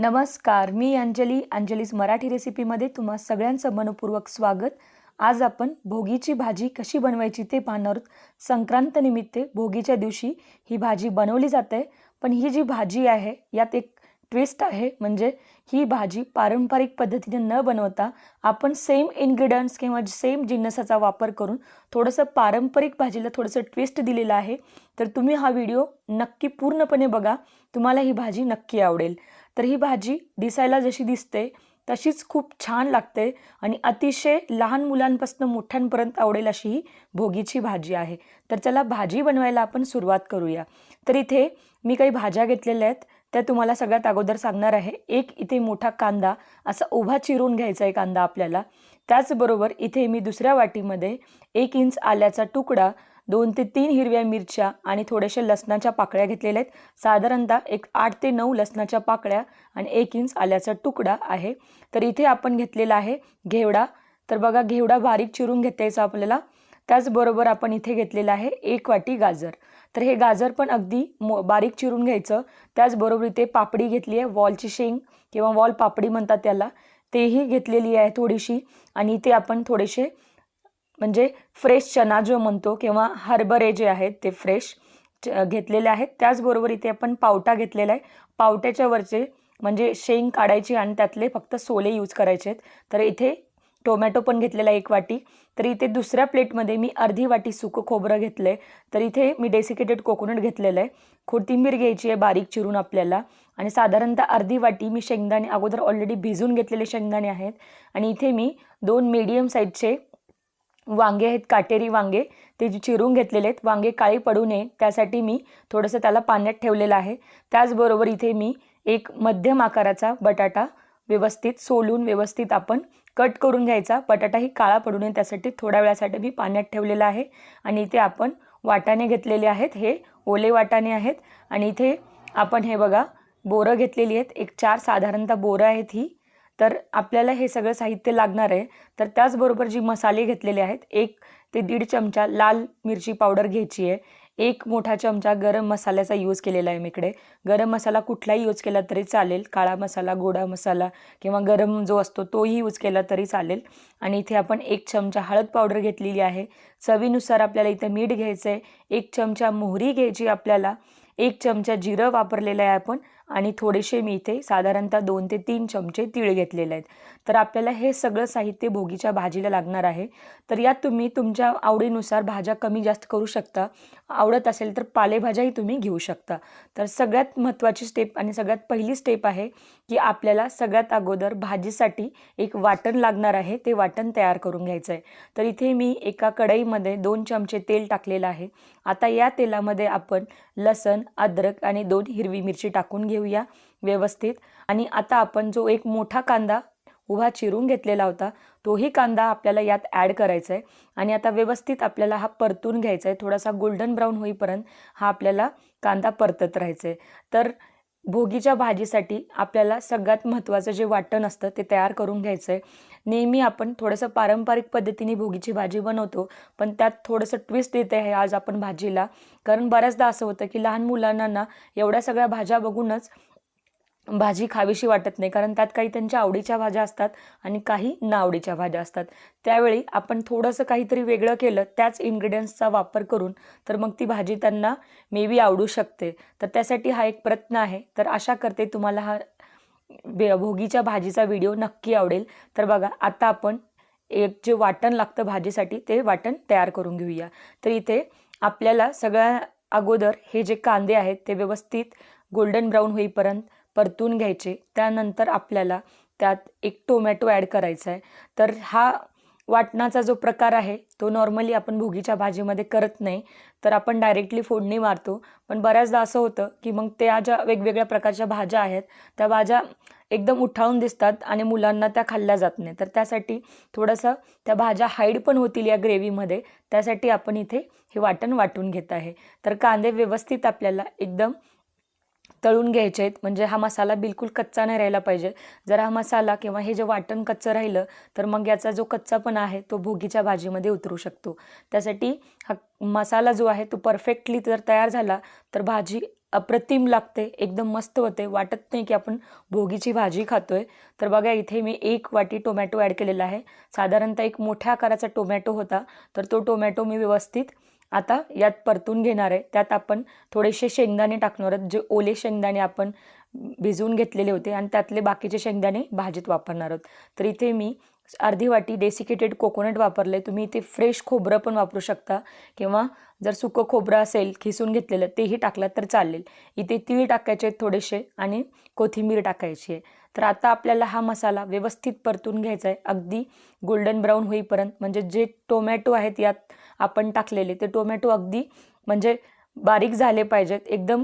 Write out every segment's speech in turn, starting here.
नमस्कार मी अंजली अंजलीज मराठी रेसिपीमध्ये तुम्हा सगळ्यांचं मनपूर्वक स्वागत. आज आपण भोगीची भाजी कशी बनवायची ते पाहणार आहोत. भोगीच्या दिवशी ही भाजी बनवली जाते. पण ही जी भाजी आहे यात एक ट्विस्ट आहे. म्हणजे ही भाजी पारंपरिक पद्धतीने न बनवता आपण सेम इन्ग्रेडियंट्स किंवा सेम जिन्नसाचा वापर करून थोडंसं पारंपरिक भाजीला थोडंसं ट्विस्ट दिलेलं आहे. तर तुम्ही हा व्हिडिओ नक्की पूर्णपणे बघा. तुम्हाला ही भाजी नक्की आवडेल. तर ही भाजी दिसायला जशी दिसते तशीच खूप छान लागते आणि अतिशय लहान मुलांपासून मोठ्यांपर्यंत आवडेल अशी ही भोगीची भाजी आहे. तर चला भाजी बनवायला आपण सुरुवात करूया. तर इथे मी काही भाज्या घेतलेल्या आहेत त्या तुम्हाला सगळ्यात अगोदर सांगणार आहे. एक इथे मोठा कांदा असा उभा चिरून घ्यायचा आहे कांदा आपल्याला. त्याचबरोबर इथे मी दुसऱ्या वाटीमध्ये एक इंच आल्याचा तुकडा दोन ते तीन हिरव्या मिरच्या आणि थोड्याशा लसणाच्या पाकळ्या घेतलेल्या आहेत. साधारणतः एक आठ ते नऊ लसणाच्या पाकळ्या आणि एक इंच आल्याचा तुकडा आहे. तर इथे आपण घेतलेला आहे घेवडा. तर बघा घेवडा बारीक चिरून घेतायचा आपल्याला. त्याचबरोबर आपण इथे घेतलेला आहे एक वाटी गाजर. तर हे गाजर पण अगदी मो बारीक चिरून घ्यायचं. त्याचबरोबर इथे पापडी घेतली आहे वॉलची शेंग किंवा वॉल पापडी म्हणतात त्याला. तेही घेतलेली आहे थोडीशी आणि इथे आपण थोडेसे म्हणजे फ्रेश चना जो म्हणतो किंवा हरभरे जे आहेत ते फ्रेश घेतलेले आहेत. त्याचबरोबर इथे आपण पावटा घेतलेला आहे. पावट्याच्या वरचे म्हणजे शेंग काढायची आणि त्यातले फक्त सोले यूज करायचे आहेत. तर इथे टोमॅटो पण घेतलेला एक वाटी. तर इथे दुसऱ्या प्लेटमध्ये मी अर्धी वाटी सुकं खोबरं घेतलं आहे तर इथे मी डेसिकेटेड कोकोनट घेतलेलं आहे. कोथिंबीर घ्यायची आहे बारीक चिरून आपल्याला. आणि साधारणतः अर्धी वाटी मी शेंगदाणे अगोदर ऑलरेडी भिजून घेतलेले शेंगदाणे आहेत. आणि इथे मी दोन मीडियम साईजचे वांगे आहेत काटेरी वांगे. ते जे चिरून घेतलेले आहेत वांगे काळी पडू नये त्यासाठी मी थोडंसं त्याला पाण्यात ठेवलेलं आहे. त्याचबरोबर इथे मी एक मध्यम आकाराचा बटाटा व्यवस्थित सोलून व्यवस्थित आपण कट करून घ्यायचा. बटाटाही काळा पडू नये त्यासाठी थोड्या वेळासाठी मी पाण्यात ठेवलेला आहे. आणि इथे आपण वाटाणे घेतलेले आहेत हे ओले वाटाणे आहेत. आणि इथे आपण हे बघा बोरं घेतलेली आहेत. एक चार साधारणतः बोरं आहेत ही. तर आपल्याला हे सगळं साहित्य लागणार आहे. तर त्याचबरोबर जी मसाले घेतलेले आहेत एक ते दीड चमचा लाल मिरची पावडर घ्यायची आहे. एक मोठा चमचा गरम मसाल्याचा यूज केलेला आहे मी इकडे. गरम मसाला कुठलाही यूज केला तरी चालेल. काळा मसाला गोडा मसाला किंवा गरम जो असतो तोही यूज केला तरी चालेल. आणि इथे आपण एक चमचा हळद पावडर घेतलेली आहे. चवीनुसार आपल्याला इथे मीठ घ्यायचं आहे एक चमचा मोहरी घ्यायची आपल्याला. एक चमचा जिरं वापरलेलं आहे आपण. आणि थोडेसे मी इथे साधारणतः दोन ते तीन चमचे तीळ घेतलेले आहेत. तर आपल्याला हे सगळं साहित्य भोगीच्या भाजीला लागणार आहे. तर यात तुम्ही तुमच्या आवडीनुसार भाज्या कमी जास्त करू शकता. आवडत असेल तर पालेभाज्याही तुम्ही घेऊ शकता. तर सगळ्यात महत्त्वाची स्टेप आणि सगळ्यात पहिली स्टेप आहे की आपल्याला सगळ्यात अगोदर भाजीसाठी एक वाटण लागणार आहे ते वाटण तयार करून घ्यायचं आहे तर इथे मी एका कढईमध्ये दोन चमचे तेल टाकलेलं आहे. आता या तेलामध्ये आपण लसण अद्रक आणि दोन हिरवी मिरची टाकून घेऊया व्यवस्थित. आणि आता आपण जो एक मोठा कांदा उभा चिरून घेतलेला होता तोही कांदा आपल्याला यात ॲड करायचा आहे आणि आता व्यवस्थित आपल्याला हा परतून घ्यायचा आहे थोडासा गोल्डन ब्राऊन होईपर्यंत हा आपल्याला कांदा परतत राहायचा आहे तर भोगीच्या भाजीसाठी आपल्याला सगळ्यात महत्त्वाचं जे वाटण असतं ते तयार करून घ्यायचं आहे नेहमी आपण थोडंसं पारंपरिक पद्धतीने भोगीची भाजी बनवतो पण त्यात थोडंसं ट्विस्ट येते आहे आज आपण भाजीला. कारण बऱ्याचदा असं होतं की लहान मुलांना ना एवढ्या सगळ्या भाज्या बघूनच भाजी खावीशी वाटत नाही कारण त्यात काही त्यांच्या आवडीच्या भाज्या असतात आणि काही नावडीच्या भाज्या असतात. त्यावेळी आपण थोडंसं काहीतरी वेगळं केलं त्याच इन्ग्रेडियंट्सचा वापर करून तर मग ती भाजी त्यांना मे बी आवडू शकते. तर त्यासाठी हा एक प्रयत्न आहे. तर आशा करते तुम्हाला हा बे भोगीच्या भाजीचा व्हिडिओ नक्की आवडेल. तर बघा आता आपण एक जे वाटण लागतं भाजीसाठी ते वाटण तयार करून घेऊया. तर इथे आपल्याला सगळ्या अगोदर हे जे कांदे आहेत ते व्यवस्थित गोल्डन ब्राऊन होईपर्यंत परतून घ्यायचे. त्यानंतर आपल्याला त्यात एक टोमॅटो ॲड करायचा आहे तर हा वाटणाचा जो प्रकार आहे तो नॉर्मली आपण भोगीच्या भाजीमध्ये करत नाही. तर आपण डायरेक्टली फोडणी मारतो. पण बऱ्याचदा असं होतं की मग त्या ज्या वेगवेगळ्या प्रकारच्या भाज्या आहेत त्या भाज्या एकदम उठावून दिसतात आणि मुलांना त्या खाल्ल्या जात नाही. तर त्यासाठी थोडंसं त्या भाज्या हाईड पण होतील या ग्रेव्हीमध्ये. त्यासाठी आपण इथे हे वाटण वाटून घेत आहे. तर कांदे व्यवस्थित आपल्याला एकदम तळून घ्यायचे आहेत. म्हणजे हा मसाला बिलकुल कच्चा नाही राहिला पाहिजे. जर हा मसाला किंवा हे जे वाटण कच्चं राहिलं तर मग याचा जो कच्चापणा आहे तो भोगीच्या भाजीमध्ये उतरू शकतो. त्यासाठी हा मसाला जो आहे तो परफेक्टली जर तयार झाला तर भाजी अप्रतिम लागते एकदम मस्त होते. वाटत नाही की आपण भोगीची भाजी खातोय. तर बघा इथे मी एक वाटी टोमॅटो ॲड केलेला आहे. साधारणतः एक मोठ्या आकाराचा टोमॅटो होता तर तो टोमॅटो मी व्यवस्थित आता यात परतून घेणार आहे. त्यात आपण थोडेसे शेंगदाणे टाकणार आहोत. जे ओले शेंगदाणे आपण भिजवून घेतलेले होते आणि त्यातले बाकीचे शेंगदाणे भाजीत वापरणार आहोत. तर इथे मी अर्धी वाटी डेसिकेटेड कोकोनट वापरले. तुम्ही इथे फ्रेश खोबरं पण वापरू शकता किंवा जर सुकं खोबरं असेल खिसून घेतलेलं तेही टाकलं तर चालेल. इथे तीळ टाकायचे थोडेसे आणि कोथिंबीर टाकायची आहे. तर आता आपल्याला हा मसाला व्यवस्थित परतून घ्यायचा आहे अगदी गोल्डन ब्राऊन होईपर्यंत. म्हणजे जे टोमॅटो आहेत यात आपण टाकलेले ते टोमॅटो अगदी म्हणजे बारीक झाले पाहिजेत. एकदम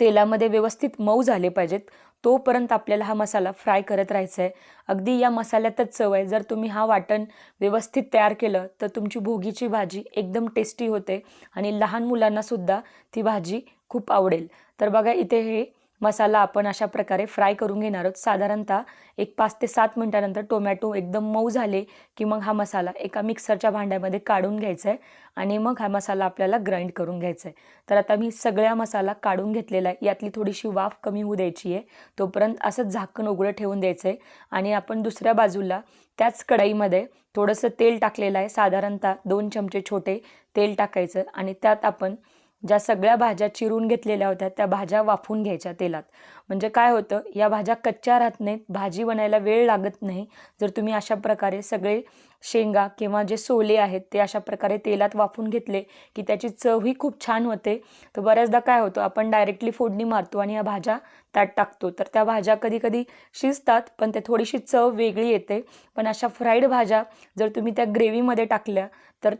तेलामध्ये व्यवस्थित मऊ झाले पाहिजेत. तोपर्यंत आपल्याला हा मसाला फ्राय करत राहायचा आहे अगदी या मसाल्यातच चव आहे. जर तुम्ही हा वाटण व्यवस्थित तयार केलं तर तुमची भोगीची भाजी एकदम टेस्टी होते आणि लहान मुलांनासुद्धा ती भाजी खूप आवडेल. तर बघा इथे हे मसाला आपण अशा प्रकारे फ्राय करून घेणार आहोत. साधारणतः एक पाच ते सात मिनटानंतर टोमॅटो एकदम मऊ झाले की मग हा मसाला एका मिक्सरच्या भांड्यामध्ये काढून घ्यायचा आहे आणि मग हा मसाला आपल्याला ग्राइंड करून घ्यायचा आहे. तर आता मी सगळ्या मसाला काढून घेतलेला आहे. यातली थोडीशी वाफ कमी होऊ द्यायची आहे. तोपर्यंत असं झाकण उघडं ठेवून द्यायचं आहे आणि आपण दुसऱ्या बाजूला त्याच कढईमध्ये थोडंसं तेल टाकलेलं आहे. साधारणतः दोन चमचे छोटे तेल टाकायचं आणि त्यात आपण ज्या सगळ्या भाज्या चिरून घेतलेल्या होत्या त्या भाज्या वाफून घ्यायच्या तेलात. म्हणजे काय होतं या भाज्या कच्च्या राहत नाहीत भाजी बनायला वेळ लागत नाही. जर तुम्ही अशा प्रकारे सगळे शेंगा किंवा जे सोले आहेत ते अशा प्रकारे तेलात वाफून घेतले की त्याची चवही खूप छान होते तर बऱ्याचदा काय होतं आपण डायरेक्टली फोडणी मारतो आणि या भाज्या त्यात टाकतो. तर त्या भाज्या कधी कधी शिजतात पण ते थोडीशी चव वेगळी येते. पण अशा फ्राईड भाज्या जर तुम्ही त्या ग्रेव्हीमध्ये टाकल्या तर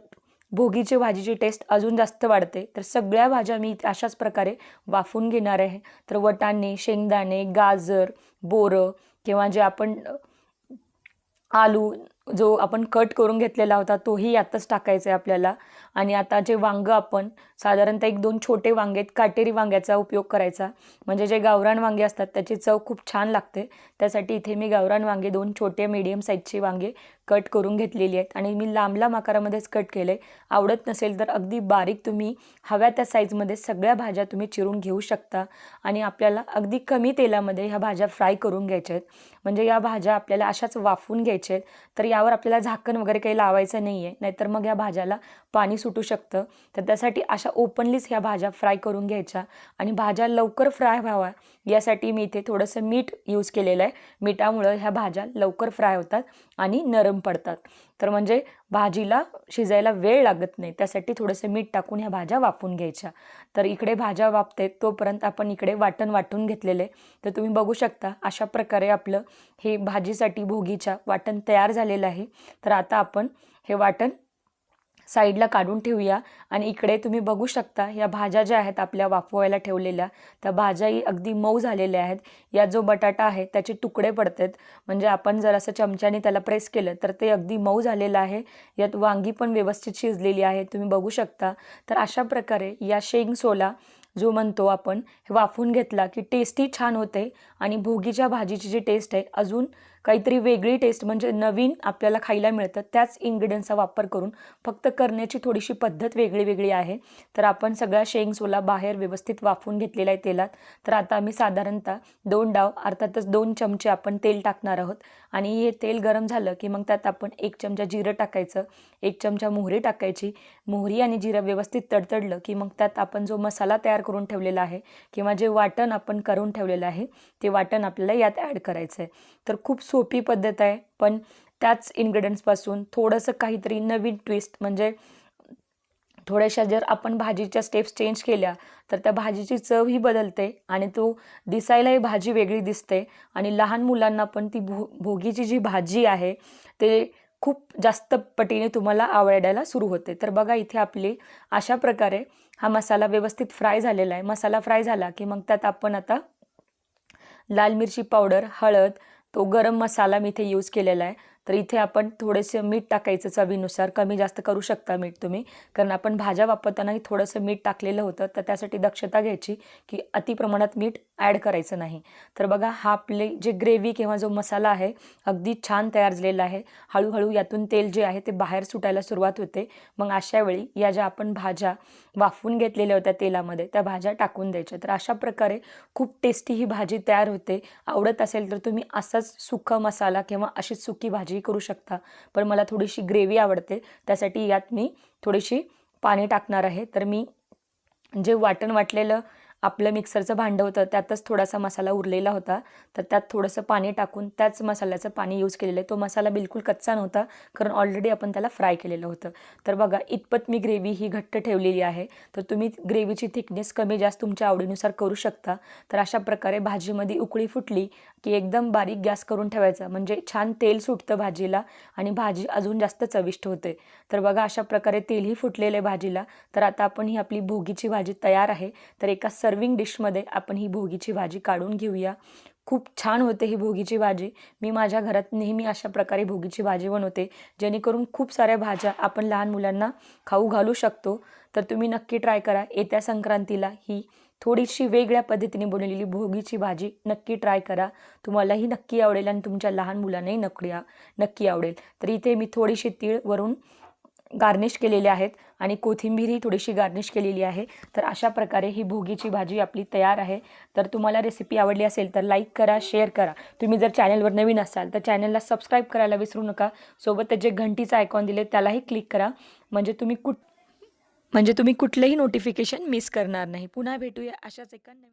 भोगीची भाजीची टेस्ट अजून जास्त वाढते. तर सगळ्या भाज्या मी अशाच प्रकारे वाफून घेणार आहे. तर वटाणे शेंगदाणे गाजर बोरं किंवा जे आपण आलू जो आपण कट करून घेतलेला होता तोही आत्ताच टाकायचा आहे आपल्याला. आणि आता जे वांगं आपण साधारणतः एक दोन छोटे वांगे आहेत काटेरी वांग्याचा उपयोग करायचा. म्हणजे जे गावरान वांगे असतात त्याची चव खूप छान लागते. त्यासाठी इथे मी गावरान वांगे दोन छोटे मीडियम साईजचे वांगे कट करून घेतलेली आहेत. आणि मी लांब लांब आकारामध्येच कट केले आवडत नसेल तर अगदी बारीक तुम्ही हव्या त्या साईजमध्ये सगळ्या भाज्या तुम्ही चिरून घेऊ शकता. आणि आपल्याला अगदी कमी तेलामध्ये ह्या भाज्या फ्राय करून घ्यायच्या आहेत. म्हणजे या भाज्या आपल्याला अशाच वाफून घ्यायच्या आहेत तर यावर आपल्याला झाकण वगैरे काही लावायचं नाही आहे नाहीतर मग या भाज्याला पाणी सुटू शकतं. तर त्यासाठी अशा ओपनलीच ह्या भाज्या फ्राय करून घ्यायच्या. आणि भाज्या लवकर फ्राय व्हाव्या यासाठी मी इथे थोडंसं मीठ यूज केलेलं आहे. मिठामुळं ह्या भाज्या लवकर फ्राय होतात आणि नरम पडतात. तर म्हणजे भाजीला शिजायला वेळ लागत नाही. त्यासाठी थोडंसं मीठ टाकून ह्या भाज्या वाफून घ्यायच्या. तर इकडे भाज्या वापते तोपर्यंत आपण इकडे वाटण वाटून घेतलेले. तर तुम्ही बघू शकता अशा प्रकारे आपलं हे भाजीसाठी भोगीच्या वाटण तयार झालेलं आहे. तर आता आपण हे वाटण साईडला काढून ठेवूया. आणि इकडे तुम्ही बघू शकता या भाज्या ज्या आहेत आपल्या वाफवायला ठेवलेल्या त्या भाज्याही अगदी मऊ झालेल्या आहेत. या जो बटाटा आहे त्याचे तुकडे पडतात. म्हणजे आपण जर असं चमच्याने त्याला प्रेस केलं तर ते अगदी मऊ झालेलं आहे. यात वांगी पण व्यवस्थित शिजलेली आहे तुम्ही बघू शकता. तर अशा प्रकारे या शेंग सोला जो म्हणतो आपण हे वाफून घेतला की टेस्टही छान होते. आणि भोगीच्या भाजीची जी टेस्ट आहे अजून काहीतरी वेगळी टेस्ट म्हणजे नवीन आपल्याला खायला मिळतं. त्याच इन्ग्रेडियंटचा वापर करून फक्त करण्याची थोडीशी पद्धत वेगळी वेगळी आहे. तर आपण सगळ्या शेंग सोला बाहेर व्यवस्थित वाफून घेतलेला आहे तेलात. तर आता आम्ही साधारणतः दोन डाव अर्थातच दोन चमचे आपण तेल टाकणार आहोत. आणि हे तेल गरम झालं की मग त्यात आपण एक चमचा जिरं टाकायचं एक चमचा मोहरी टाकायची. मोहरी आणि जिरं व्यवस्थित तडतडलं की मग त्यात आपण जो मसाला तयार करून ठेवलेला आहे किंवा जे वाटण आपण करून ठेवलेलं आहे ते वाटण आपल्याला यात ॲड करायचं आहे तर खूप सोपी पद्धत आहे पण त्याच इन्ग्रेडियंट्सपासून थोडंसं काहीतरी नवीन ट्विस्ट म्हणजे थोड्याशा जर आपण भाजीच्या स्टेप्स चेंज केल्या तर त्या भाजीची चवही बदलते आणि तो दिसायलाही भाजी वेगळी दिसते. आणि लहान मुलांना पण ती भो भोगीची जी भाजी आहे ते खूप जास्त पटीने तुम्हाला आवडायला सुरू होते. तर बघा इथे आपली अशा प्रकारे हा मसाला व्यवस्थित फ्राय झालेला आहे. मसाला फ्राय झाला की मग त्यात आपण आता लाल मिरची पावडर हळद तो गरम मसाला मी इथे यूज केलेला आहे. तर इथे आपण थोडेसे मीठ टाकायचं चवीनुसार. कमी जास्त करू शकता मीठ तुम्ही. कारण आपण भाज्या वापरतानाही थोडंसं मीठ टाकलेलं होतं. तर त्यासाठी दक्षता घ्यायची की अति प्रमाणात मीठ ॲड करायचं नाही. तर बघा हा आपले जे ग्रेव्ही किंवा जो मसाला आहे अगदी छान तयार झालेला आहे. हळूहळू यातून तेल जे आहे ते बाहेर सुटायला सुरुवात होते. मग अशा वेळी या ज्या आपण भाज्या वाफवून घेतलेल्या होत्या तेलामध्ये त्या भाज्या टाकून द्यायच्या. तर अशा प्रकारे खूप टेस्टी ही भाजी तयार होते. आवडत असेल तर तुम्ही असाच सुका मसाला किंवा अशीच सुकी भाजी करू शकता. पण मला थोडीशी ग्रेव्ही आवडते. त्यासाठी यात मी थोडीशी पाणी टाकणार आहे. तर मी जे वाटण वाटलेलं आपलं मिक्सरचं भांडं होतं त्यातच थोडासा मसाला उरलेला होता. तर त्यात थोडंसं पाणी टाकून त्याच मसाल्याचं पाणी यूज केलेलं आहे. तो मसाला बिलकुल कच्चा नव्हता कारण ऑलरेडी आपण त्याला फ्राय केलेलं होतं. तर बघा इतपत मी ग्रेव्ही ही घट्ट ठेवलेली आहे. तर तुम्ही ग्रेव्हीची थिकनेस कमी जास्त तुमच्या आवडीनुसार करू शकता. तर अशा प्रकारे भाजीमध्ये उकळी फुटली की एकदम बारीक गॅस करून ठेवायचा. म्हणजे छान तेल सुटतं भाजीला आणि भाजी अजून जास्त चविष्ट होते. तर बघा अशा प्रकारे तेलही फुटलेलं आहे भाजीला. तर आता आपण ही आपली भोगीची भाजी तयार आहे. तर एका सर्विंग डिशमध्ये आपण ही भोगीची भाजी काढून घेऊया. खूप छान होते ही भोगीची भाजी. मी माझ्या घरात नेहमी अशा प्रकारे भोगीची भाजी बनवते जेणेकरून खूप साऱ्या भाज्या आपण लहान मुलांना खाऊ घालू शकतो. तर तुम्ही नक्की ट्राय करा. येत्या संक्रांतीला ही थोडीशी वेगळ्या पद्धतीने बनवलेली भोगीची भाजी नक्की ट्राय करा. तुम्हालाही नक्की आवडेल आणि तुमच्या लहान मुलांनाही नक्की नक्की आवडेल. तर इथे मी थोडीशी तीळ वरून गार्निश केलेले आहेत आणि कोथिंबीरही थोडीशी गार्निश केलेली आहे. तर अशा प्रकारे ही भोगीची भाजी आपली तयार आहे. तर तुम्हाला रेसिपी आवडली असेल तर लाईक करा शेअर करा. तुम्ही जर चॅनलवर नवीन असाल तर चॅनलला सबस्क्राईब करायला विसरू नका. सोबत जे घंटीचं आयकॉन दिले त्यालाही क्लिक करा. म्हणजे तुम्ही कुठ म्हणजे तुम्ही कुठलंही नोटिफिकेशन मिस करणार नाही. पुन्हा भेटूया अशाच एका नवीन